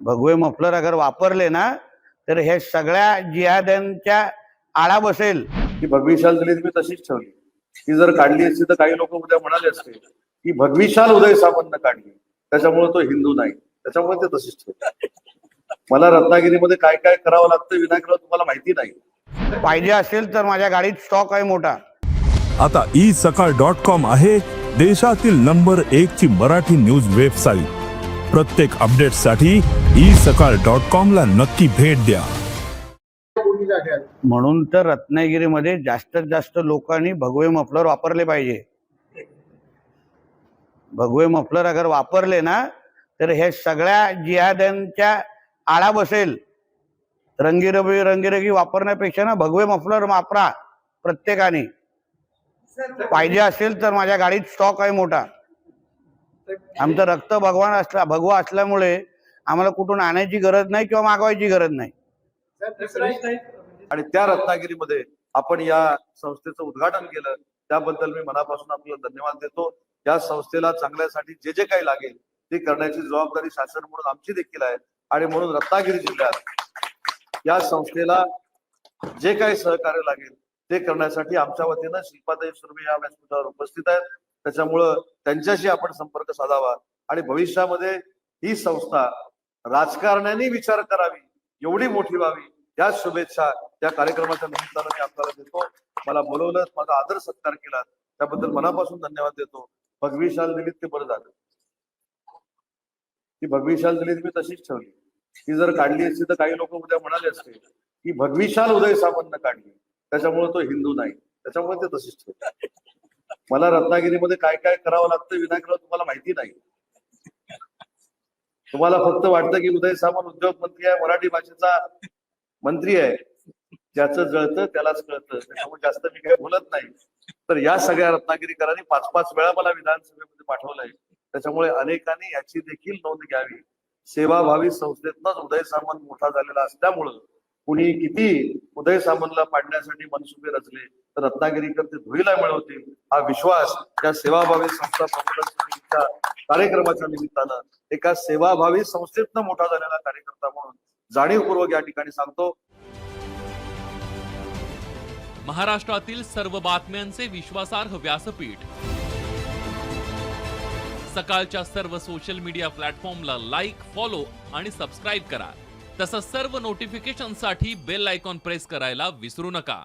भगवे मफलर अगर वापरले ना तर हे सगळ्या जिहाद्यांच्या आळा बसेल. ती भगवीशाल दिली मी तशीच ठेवली. ती जर काढली असती तर काही लोक उद्या म्हणाले असते की भगवीशाल उदय सामंत काढली. त्याच्यामुळे तो हिंदू नाही. त्याच्यामुळे ते तशीच ठेवली. मला रत्नागिरीमध्ये काय काय करावं लागतं विनायकराव तुम्हाला माहिती नाही. पाहिजे असेल तर माझ्या गाडीत स्टॉक आहे मोठा. आता ई सकाळ डॉट कॉम आहे देशातील नंबर एक ची मराठी न्यूज वेबसाईट प्रत्येक अपडेटसाठी ई सकाळ डॉट कॉम ला नक्की भेट द्या. म्हणून तर रत्नागिरीमध्ये जास्तीत जास्त लोकांनी भगवे मफलर वापरले पाहिजे. भगवे मफलर अगर वापरले ना तर हे सगळ्या जिहाद्यांच्या आळा बसेल. रंगीरबी रंगीरगी वापरण्यापेक्षा ना भगवे मफलर वापरा प्रत्येकाने. पाहिजे असेल तर माझ्या गाडीत स्टॉक आहे मोठा. आमचं रक्त भगवान असला भगवा असल्यामुळे आम्हाला कुठून आणायची गरज नाही किंवा मागवायची गरज नाही. आणि त्या रत्नागिरीमध्ये आपण या संस्थेचं उद्घाटन केलं त्याबद्दल मी मनापासून आपल्याला धन्यवाद देतो. या संस्थेला चांगल्यासाठी जे जे काही लागेल ते करण्याची जबाबदारी शासन म्हणून आमची देखील आहे आणि म्हणून रत्नागिरी जिल्ह्यात या संस्थेला जे काही सहकार्य लागेल ते करण्यासाठी आमच्या वतीनं शिल्पाताई सुर्वे या व्यासपीठावर उपस्थित आहेत. त्याच्यामुळं त्यांच्याशी आपण संपर्क साधावा आणि भविष्यामध्ये ही संस्था राजकारण्याने विचार करावी एवढी मोठी व्हावी. या शुभेच्छा त्या कार्यक्रमाच्या निमित्तानं मी आपल्याला देतो. मला बोलवलं माझा आदर सत्कार केला. त्याबद्दल मनापासून धन्यवाद देतो. भगवीशाल दिलीत ते बरं झालं. ती भगवीशाल दिलीत मी तशीच ठेवली. ती जर काढली असती तर काही लोक उद्या म्हणाले असते की भगवीशाल उदय सामंत काढली. त्याच्यामुळे तो हिंदू नाही. त्याच्यामुळे ते तशीच ठेवली. मला रत्नागिरीमध्ये काय काय करावं लागतं विनायकराव तुम्हाला माहिती नाही. तुम्हाला फक्त वाटतं की उदय सामंत उद्योग मंत्री आहे मराठी भाषेचा मंत्री आहे. ज्याचं जळतं त्यालाच कळतं. त्याच्यामुळे जास्त मी काही बोलत नाही. तर या सगळ्या रत्नागिरीकरांनी पाच पाच वेळा मला विधानसभेमध्ये पाठवलंय. त्याच्यामुळे अनेकांनी याची देखील नोंद घ्यावी. सेवाभावी संस्थेतनच उदय सामंत मोठा झालेला असल्यामुळं कुणी किती उदय सामंतला पाडण्यासाठी मनसुबे रचले तर रत्नागिरीकर ते धुईला मिळवतील. हा विश्वास या सेवाभावी संस्था समितीच्या कार्यक्रमाच्या निमित्तानं एका सेवाभावी संस्थेतनं मोठा झालेला कार्यकर्ता म्हणून जाणीवपूर्वक या ठिकाणी सांगतो. महाराष्ट्रातील सर्व बातम्यांचे विश्वासार्ह व्यासपीठ. सकाळच्या सर्व सोशल मीडिया प्लॅटफॉर्मला लाईक फॉलो आणि सबस्क्राईब करा. तसंच सर्व नोटिफिकेशनसाठी बेल आयकॉन प्रेस करायला विसरू नका.